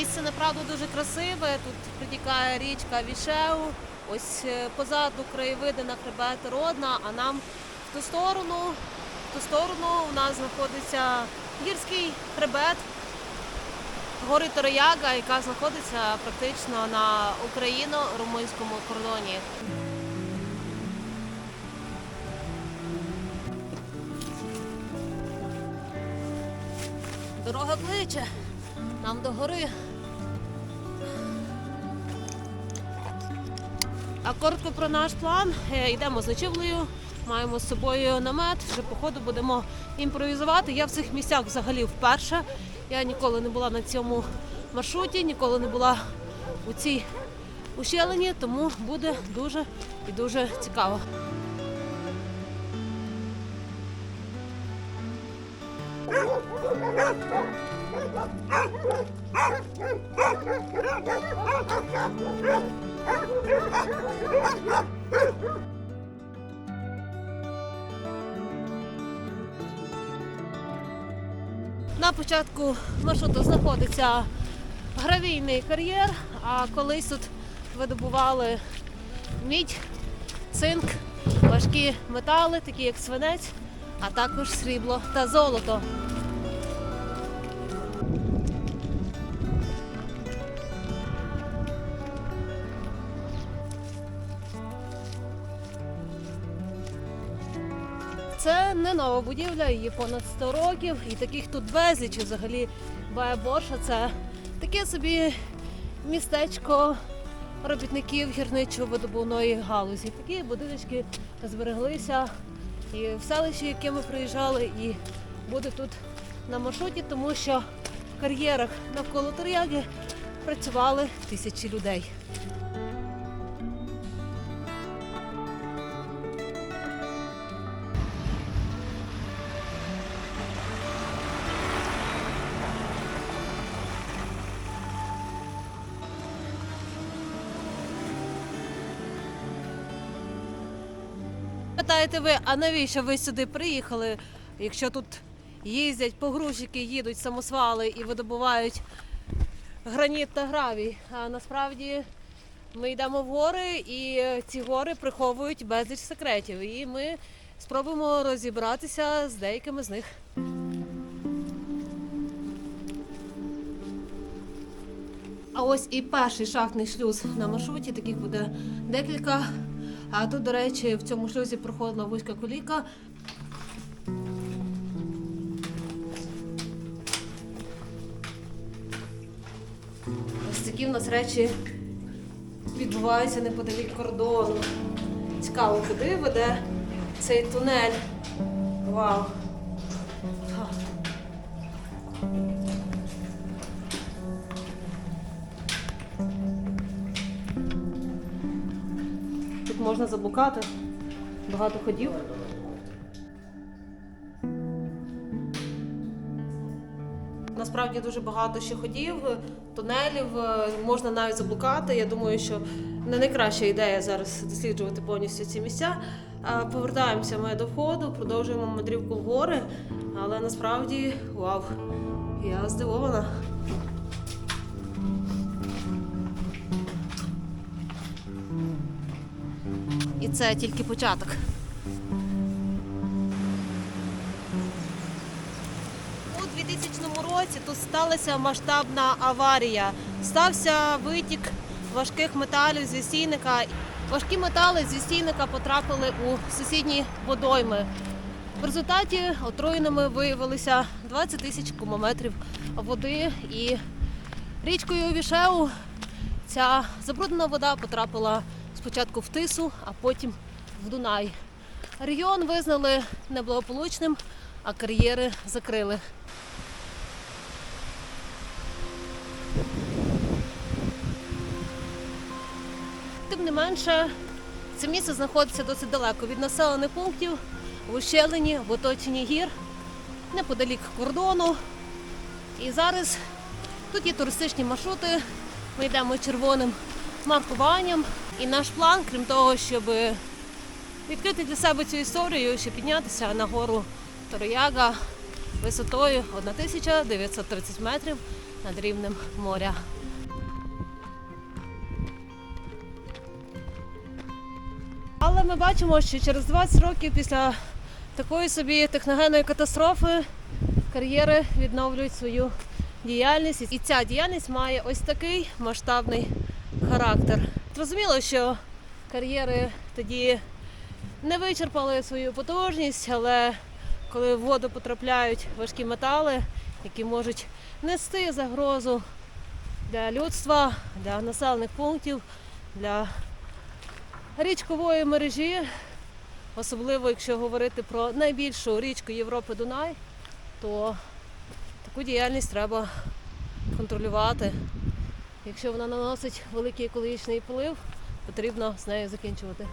Місце направду дуже красиве. Тут протікає річка Вішеу. Ось е, позаду краєвиди на хребет Родна, а нам в ту сторону, в ту сторону у нас знаходиться гірський хребет гори Торояга, яка знаходиться практично на україно-румунському кордоні. Дорога кличе нам до гори. А коротко про наш план. Е, Йдемо з ночівлею, маємо з собою намет. Вже по ходу будемо імпровізувати. Я в цих місцях взагалі вперше. Я ніколи не була на цьому маршруті, ніколи не була у цій ущелині, тому буде дуже і дуже цікаво. На початку маршруту знаходиться гравійний кар'єр, а колись тут видобували мідь, цинк, важкі метали, такі як свинець, а також срібло та золото. Це не нова будівля, її понад 100 років, і таких тут безліч. І Взагалі Боша це таке собі містечко робітників гірничо-видобувної галузі. Такі будиночки збереглися і в селищі, яке ми приїжджали, і буде тут на маршруті, тому що в кар'єрах навколо Тор'яги працювали тисячі людей. Питаєте ви, а навіщо ви сюди приїхали, якщо тут їздять погрузчики, їдуть самосвали і видобувають граніт та гравій? А насправді ми йдемо в гори, і ці гори приховують безліч секретів. І ми спробуємо розібратися з деякими з них. А ось і перший шахтний шлюз на маршруті, таких буде декілька. А тут, до речі, в цьому шлюзі проходила вузька коліка. Ось такі в нас речі відбуваються неподалік кордону. Цікаво, куди веде цей тунель. Вау! Можна заблукати. Багато ходів. Насправді дуже багато ще ходів, тунелів, е, можна навіть заблукати. Я думаю, що не найкраща ідея зараз досліджувати повністю ці місця. Повертаємося ми до входу, продовжуємо мандрівку в гори, але насправді вау, я здивована. Це тільки початок. У 2000 році тут сталася масштабна аварія. Стався витік важких металів з вісійника. Важкі метали з вісійника потрапили у сусідні водойми. В результаті отруєними виявилися 20 тисяч кубометрів води і річкою Вішеу ця забруднена вода потрапила спочатку в Тису, а потім в Дунай. Регіон визнали неблагополучним, а кар'єри закрили. Тим не менше, це місце знаходиться досить далеко від населених пунктів, в ущелині, в оточенні гір, неподалік кордону. І зараз тут є туристичні маршрути. Ми йдемо червоним маркуванням. І наш план, крім того, щоб відкрити для себе цю історію, ще піднятися на гору Торояга висотою 1930 метрів над рівнем моря. Але ми бачимо, що через 20 років після такої собі техногенної катастрофи кар'єри відновлюють свою діяльність. І ця діяльність має ось такий масштабний характер. Зрозуміло, що кар'єри тоді не вичерпали свою потужність, але коли в воду потрапляють важкі метали, які можуть нести загрозу для людства, для населених пунктів, для річкової мережі, особливо якщо говорити про найбільшу річку Європи Дунай, то таку діяльність треба контролювати. Якщо вона наносить великий екологічний вплив, потрібно з нею закінчувати.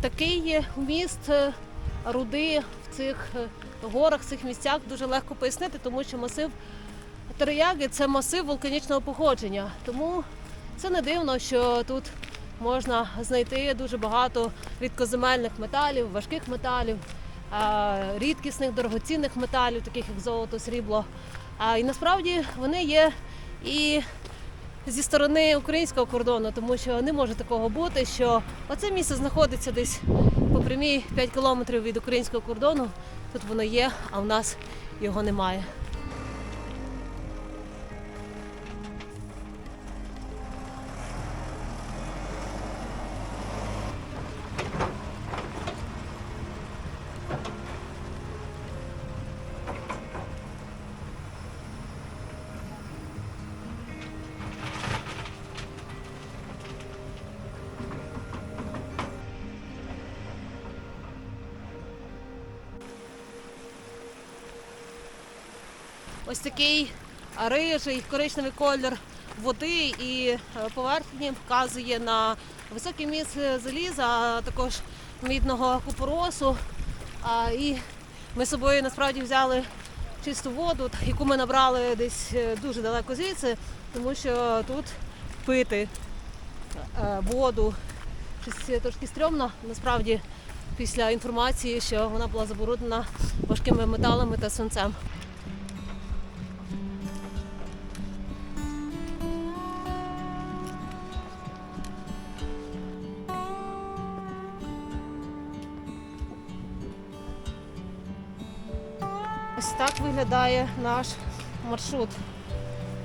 Такий вміст е, руди в цих е, горах, в цих місцях дуже легко пояснити, тому що масив Терияги це масив вулканічного походження. Тому це не дивно, що тут можна знайти дуже багато рідкоземельних металів, важких металів, рідкісних дорогоцінних металів, таких як золото, срібло. І насправді вони є і зі сторони українського кордону, тому що не може такого бути, що оце місце знаходиться десь по прямій 5 кілометрів від українського кордону. Тут воно є, а в нас його немає. Ось такий рижий коричневий колір води і е, поверхні вказує на високий міст заліза, а також мідного купоросу. І ми з собою насправді взяли чисту воду, яку ми набрали десь е, дуже далеко звідси, тому що тут пити е, воду щось трошки стрьомно. Насправді, після інформації, що вона була забруднена важкими металами та свинцем. Ось так виглядає наш маршрут.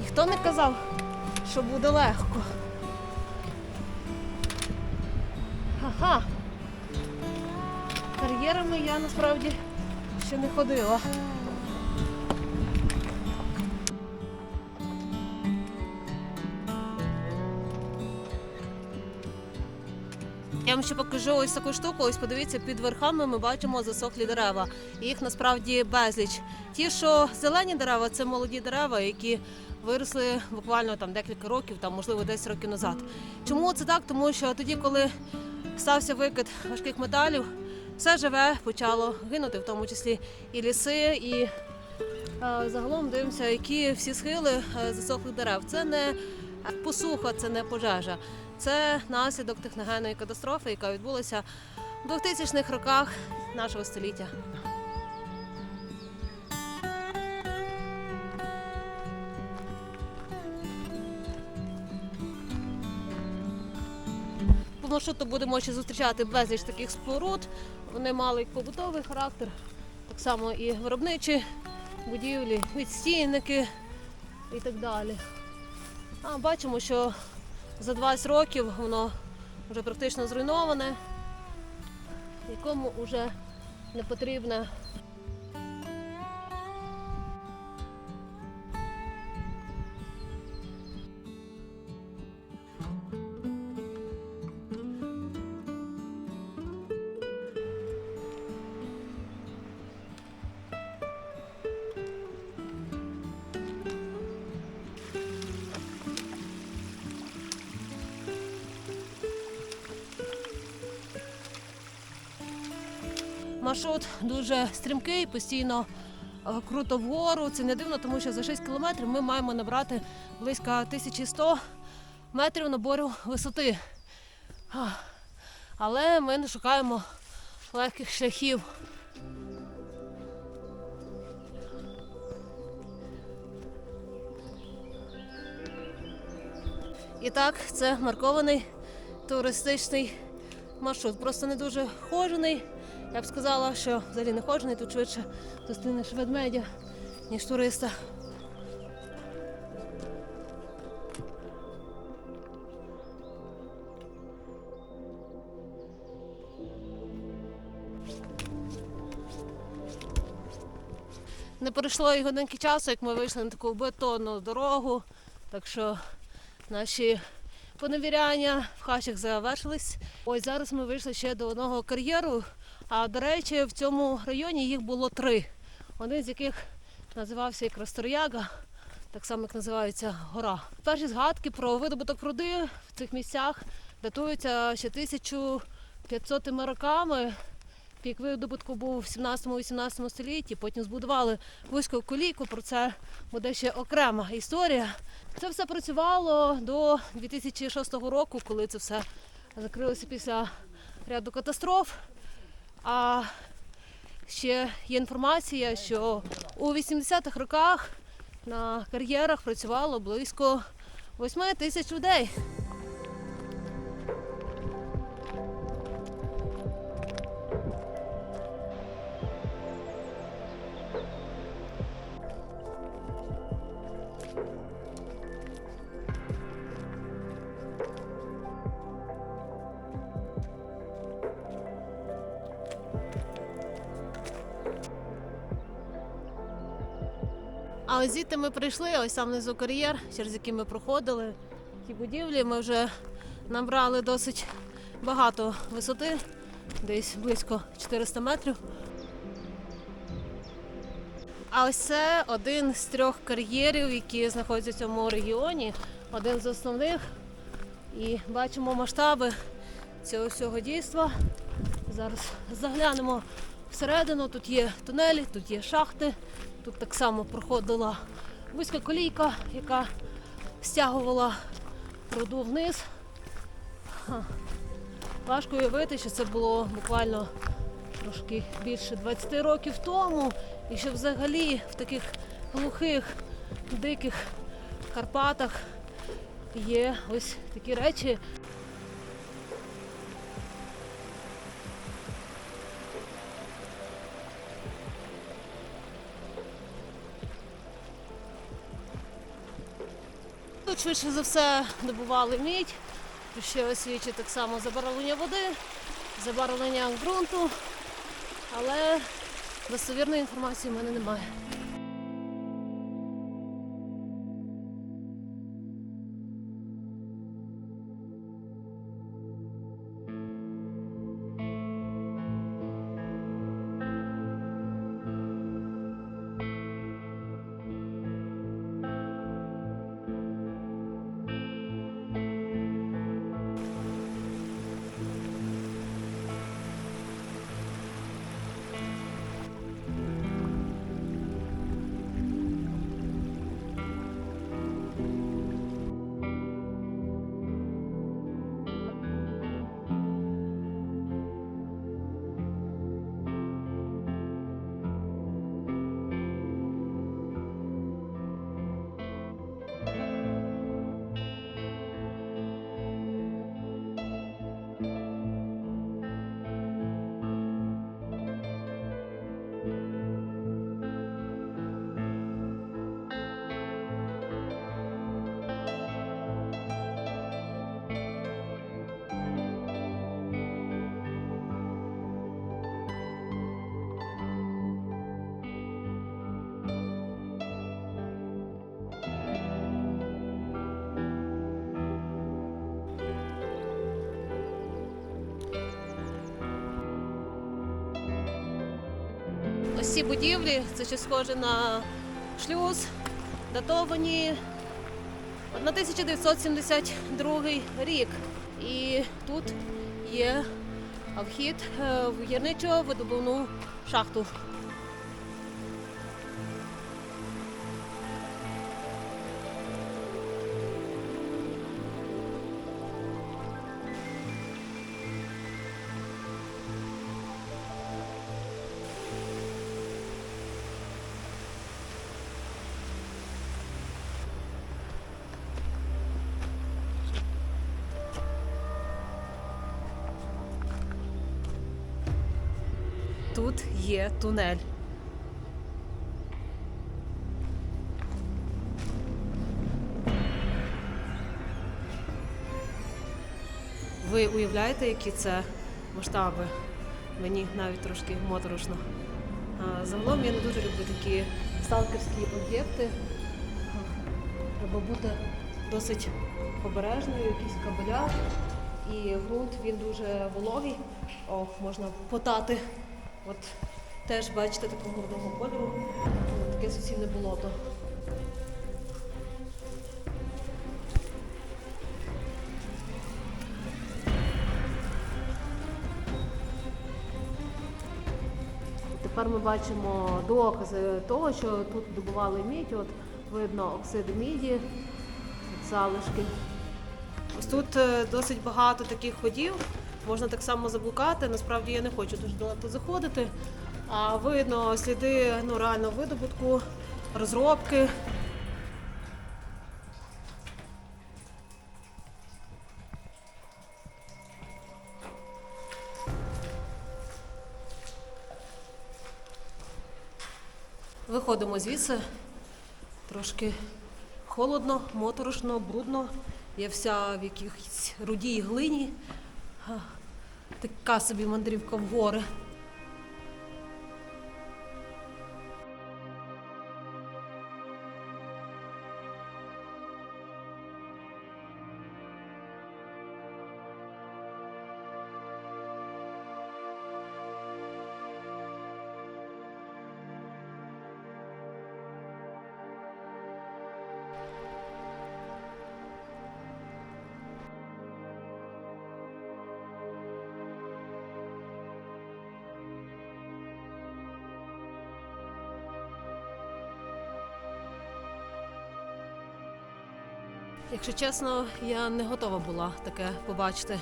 Ніхто не казав, що буде легко. Ага. Кар'єрами я насправді ще не ходила. Я вам ще покажу ось таку штуку. Ось подивіться, під верхами ми бачимо засохлі дерева. Їх насправді безліч. Ті, що зелені дерева, це молоді дерева, які виросли буквально там декілька років, там можливо 10 років назад. Чому це так? Тому що тоді, коли стався викид важких металів, все живе почало гинути, в тому числі і ліси, і е, загалом дивимося, які всі схили е, засохлих дерев. Це не посуха, це не пожежа. Це наслідок техногенної катастрофи, яка відбулася в 2000-х роках нашого століття. Маршруту будемо ще зустрічати безліч таких споруд. Вони мали побутовий характер, так само і виробничі будівлі, відстійники і так далі. А бачимо, що за 20 років воно вже практично зруйноване, якому вже не потрібне. маршрут дуже стрімкий, постійно е, круто вгору. Це не дивно, тому що за 6 кілометрів ми маємо набрати близько 1100 метрів набору висоти. Але ми не шукаємо легких шляхів. І так, це маркований туристичний маршрут. Просто не дуже хожений. Я б сказала, що взагалі не хожений, тут швидше зустрінеш ведмедя, ніж туриста. Не пройшло і годинки часу, як ми вийшли на таку бетонну дорогу. Так що наші поневіряння в хащах завершились. Ось зараз ми вийшли ще до одного кар'єру. А до речі, в цьому районі їх було три. Один з яких називався якраз Сторяга, так само як називається гора. Перші згадки про видобуток руди в цих місцях датуються ще 1500 роками. Пік видобутку був в 17-18 столітті, потім збудували вузьку колійку, про це буде ще окрема історія. Це все працювало до 2006 року, коли це все закрилося після ряду катастроф. А ще є інформація, що у 80-х роках на кар'єрах працювало близько 8 тисяч людей. А ось звідти ми прийшли, ось там внизу кар'єр, через який ми проходили. Ті будівлі ми вже набрали досить багато висоти, десь близько 400 метрів. А ось це один з трьох кар'єрів, які знаходяться в цьому регіоні, один з основних. І бачимо масштаби цього всього дійства. Зараз заглянемо всередину. Тут є тунелі, тут є шахти. Тут так само проходила вузька колійка, яка стягувала руду вниз. Важко уявити, що це було буквально трошки більше 20 років тому, і що взагалі в таких глухих, диких Карпатах є ось такі речі. Швидше за все добували мідь, ще освічі так само забарвлення води, забарвлення ґрунту, але достовірної інформації в мене немає. Ці будівлі, це ще схоже на шлюз, датовані на 1972 рік. І тут є вхід е, в гірничо видобувну шахту. Є тунель. Ви уявляєте, які це масштаби? Мені навіть трошки моторошно. Загалом я не дуже люблю такі сталкерські об'єкти. Треба бути досить обережною, якісь кабеля. І ґрунт він дуже вологий. О, можна потати. От теж бачите такого горного кольору. Таке суцільне болото. Тепер ми бачимо докази того, що тут добували мідь. От видно оксиди міді, залишки. Ось тут е, досить багато таких ходів. Можна так само заблукати. Насправді я не хочу дуже далеко заходити. А видно сліди ну, реально видобутку, розробки. Виходимо звідси. Трошки холодно, моторошно, брудно. Я вся в якихось рудій глині. Така собі мандрівка в гори. Якщо чесно, я не готова була таке побачити.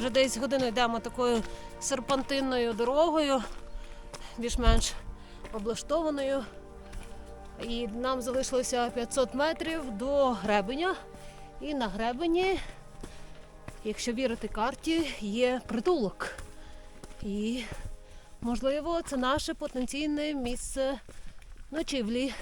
Вже десь годину йдемо такою серпантинною дорогою, більш-менш облаштованою. І нам залишилося 500 метрів до гребеня. І на гребені, якщо вірити карті, є притулок. І, можливо, це наше потенційне місце ночівлі.